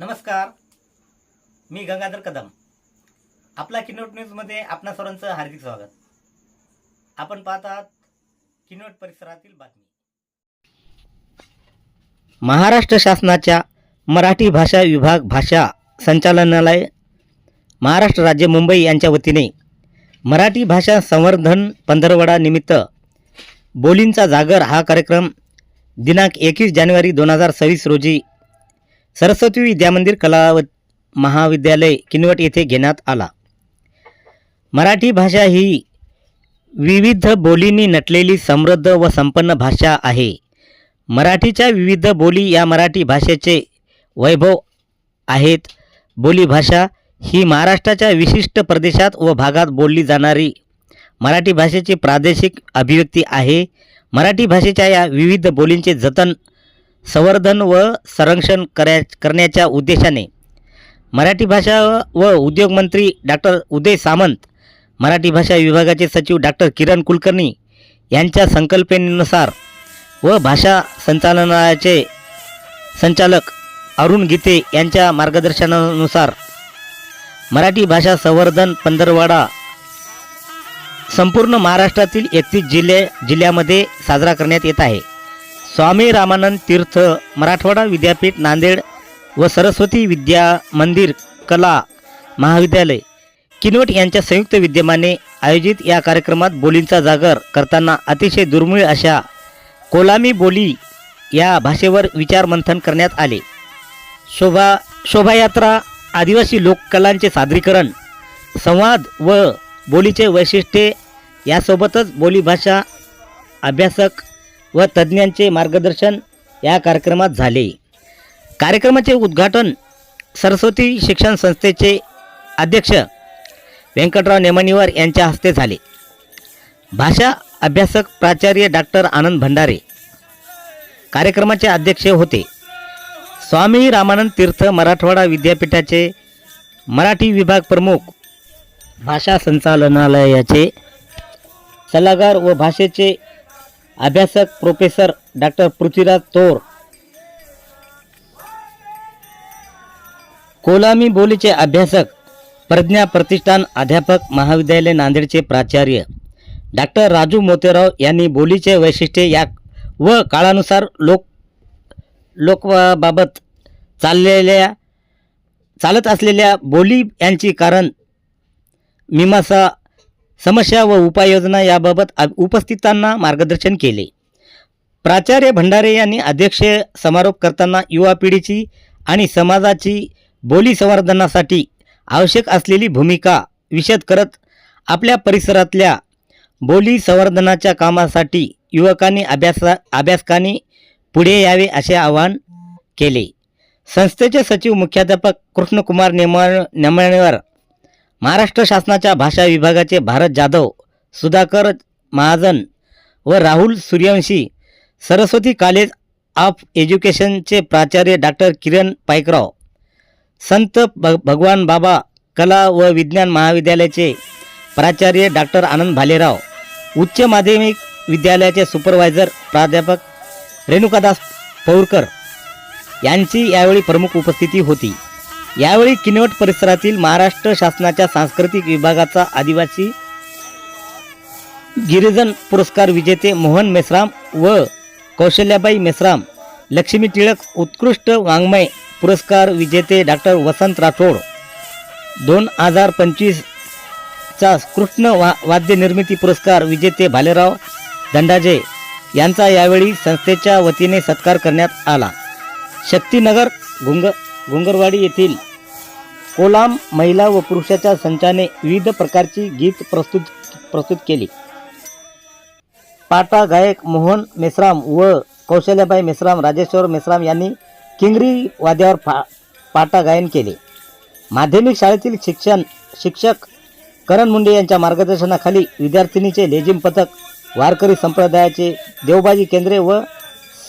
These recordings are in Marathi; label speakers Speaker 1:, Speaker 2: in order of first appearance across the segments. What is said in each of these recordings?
Speaker 1: नमस्कार मी गंगाधर कदम आपला किनोट न्यूजमध्ये आपणा सर्वांचं हार्दिक स्वागत आपण पाहतात किनोट परिसरातील बातमी
Speaker 2: महाराष्ट्र शासनाच्या मराठी भाषा विभाग भाषा संचालनालय महाराष्ट्र राज्य मुंबई यांच्या वतीने मराठी भाषा संवर्धन पंधरवडा निमित्त बोलींचा जागर हा कार्यक्रम दिनांक एकवीस जानेवारी दोन हजार सव्वीस रोजी सरस्वती विद्यामंदिर कलाव महाविद्यालय किनवट येथे घेण्यात आला मराठी भाषा ही विविध बोलींनी नटलेली समृद्ध व संपन्न भाषा आहे मराठीच्या विविध बोली या मराठी भाषेचे वैभव आहेत बोलीभाषा ही महाराष्ट्राच्या विशिष्ट प्रदेशात व भागात बोलली जाणारी मराठी भाषेची प्रादेशिक अभिव्यक्ती आहे मराठी भाषेच्या या विविध बोलींचे जतन संवर्धन व संरक्षण करा करण्याच्या उद्देशाने मराठी भाषा व उद्योग मंत्री डॉक्टर उदय सामंत मराठी भाषा विभागाचे सचिव डॉक्टर किरण कुलकर्णी यांच्या संकल्पनेनुसार व भाषा संचालनाचे संचालक अरुण गीते यांच्या मार्गदर्शनानुसार मराठी भाषा संवर्धन पंधरवाडा संपूर्ण महाराष्ट्रातील एकतीस जिल्हे जिल्ह्यामध्ये साजरा करण्यात येत आहे स्वामी रामानंद तीर्थ मराठवाडा विद्यापीठ नांदेड व सरस्वती विद्या मंदिर कला महाविद्यालय किनवट यांच्या संयुक्त विद्यमाने आयोजित या कार्यक्रमात बोलींचा जागर करताना अतिशय दुर्मिळ अशा कोलामी बोली या भाषेवर विचारमंथन करण्यात आले शोभा शोभायात्रा आदिवासी लोककलांचे सादरीकरण संवाद व बोलीचे वैशिष्ट्ये यासोबतच बोलीभाषा अभ्यासक व तज्ज्ञांचे मार्गदर्शन या कार्यक्रमात झाले कार्यक्रमाचे उद्घाटन सरस्वती शिक्षण संस्थेचे अध्यक्ष व्यंकटराव नेमानीवर यांच्या हस्ते झाले भाषा अभ्यासक प्राचार्य डॉक्टर आनंद भंडारे कार्यक्रमाचे अध्यक्ष होते स्वामी रामानंद तीर्थ मराठवाडा विद्यापीठाचे मराठी विभाग प्रमुख भाषा संचालनालयाचे सल्लागार व भाषेचे अभ्यासक प्रोफेसर डॉक्टर पृथ्वीराज तोर कोलामी बोलीचे अभ्यासक प्रज्ञा प्रतिष्ठान अध्यापक महाविद्यालय नांदेडचे प्राचार्य डॉक्टर राजू मोतेराव यांनी बोलीचे वैशिष्ट्ये या व काळानुसार लोक लोकबाबत चाललेल्या चालत असलेल्या बोली यांची कारण मीमांसा समस्या व उपाययोजना याबाबत उपस्थितांना मार्गदर्शन केले प्राचार्य भंडारे यांनी अध्यक्ष समारोप करताना युवा पिढीची आणि समाजाची बोली संवर्धनासाठी आवश्यक असलेली भूमिका विषद करत आपल्या परिसरातल्या बोली संवर्धनाच्या कामासाठी युवकांनी अभ्यासा अभ्यासकांनी पुढे यावे असे आवाहन केले संस्थेचे सचिव मुख्याध्यापक कृष्णकुमार नेमा नेमाळेवर महाराष्ट्र शासनाच्या भाषा विभागाचे भारत जाधव सुधाकर महाजन व राहुल सूर्यवंशी सरस्वती कॉलेज ऑफ एज्युकेशनचे प्राचार्य डॉक्टर किरण पायकराव संत भ भगवान बाबा कला व विज्ञान महाविद्यालयाचे प्राचार्य डॉक्टर आनंद भालेराव उच्च माध्यमिक विद्यालयाचे सुपरवायझर प्राध्यापक रेणुकादास पौरकर यांची यावेळी प्रमुख उपस्थिती होती यावेळी किनवट परिसरातील महाराष्ट्र शासनाच्या सांस्कृतिक विभागाचा आदिवासी गिरिजन पुरस्कार विजेते मोहन मेसराम व कौशल्याबाई मेसराम लक्ष्मी टिळक उत्कृष्ट वाङ्मय पुरस्कार विजेते डॉक्टर वसंत राठोड दोन हजार पंचवीसचा कृष्ण वा वाद्य निर्मिती पुरस्कार विजेते भालेराव दंडाजे यांचा यावेळी संस्थेच्या वतीने सत्कार करण्यात आला शक्तीनगर घुंग घुंगरवाडी येथील कोलाम महिला व पुरुषाच्या संचाने विविध प्रकारची गीत प्रस्तुत प्रस्तुत केली पाटा गायक मोहन मेश्राम व कौशल्याबाई मेश्राम राजेश्वर मेश्राम यांनी किंगरी वाद्यावर पा पाटा गायन केले माध्यमिक शाळेतील शिक्षण शिक्षक करण मुंडे यांच्या मार्गदर्शनाखाली विद्यार्थिनीचे लेझिम पथक वारकरी संप्रदायाचे देवबाजी केंद्रे व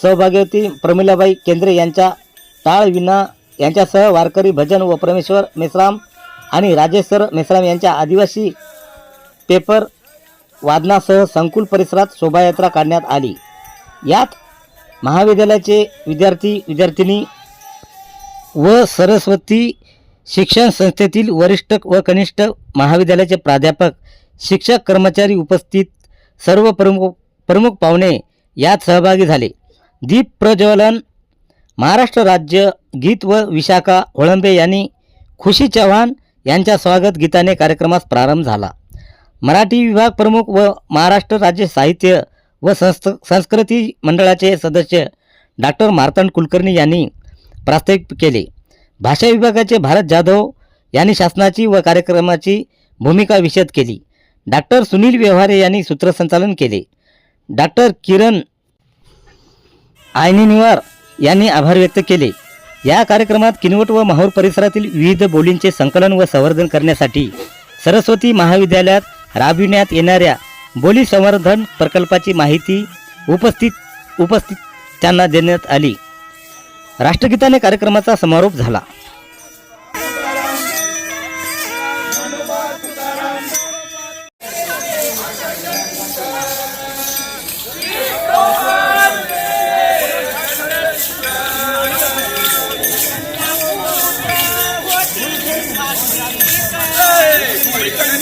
Speaker 2: सहभागीवती प्रमिलाबाई केंद्रे यांच्या टाळविना यांच्यासह वारकरी भजन व परमेश्वर मेश्राम आणि राजेश्वर मेश्राम यांच्या आदिवासी पेपर वादनासह संकुल परिसरात शोभायात्रा काढण्यात आली यात महाविद्यालयाचे विद्यार्थी विद्यार्थिनी व सरस्वती शिक्षण संस्थेतील वरिष्ठ व कनिष्ठ महाविद्यालयाचे प्राध्यापक शिक्षक कर्मचारी उपस्थित सर्व प्रमुख प्रमुख पाहुणे यात सहभागी झाले दीप प्रज्वलन महाराष्ट्र राज्य गीत व विशाखा होळंबे यांनी खुशी चव्हाण यांच्या स्वागत गीताने कार्यक्रमास प्रारंभ झाला मराठी विभाग प्रमुख व महाराष्ट्र राज्य साहित्य व संस्थ संस्कृती मंडळाचे सदस्य डॉक्टर मार्तंड कुलकर्णी यांनी प्रास्ताविक केले भाषा विभागाचे भारत जाधव यांनी शासनाची व कार्यक्रमाची भूमिका विशद केली डॉक्टर सुनील व्यवहारे यांनी सूत्रसंचालन केले डॉक्टर किरण आयनिनिवार यांनी आभार व्यक्त केले या कार्यक्रमात किनवट व माहूर परिसरातील विविध बोलींचे संकलन व संवर्धन करण्यासाठी सरस्वती महाविद्यालयात राबविण्यात येणाऱ्या बोली संवर्धन प्रकल्पाची माहिती उपस्थित उपस्थित त्यांना देण्यात आली राष्ट्रगीताने कार्यक्रमाचा समारोप झाला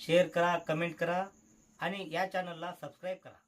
Speaker 1: शेअर करा कमेंट करा आणि या चॅनलला सबस्क्राईब करा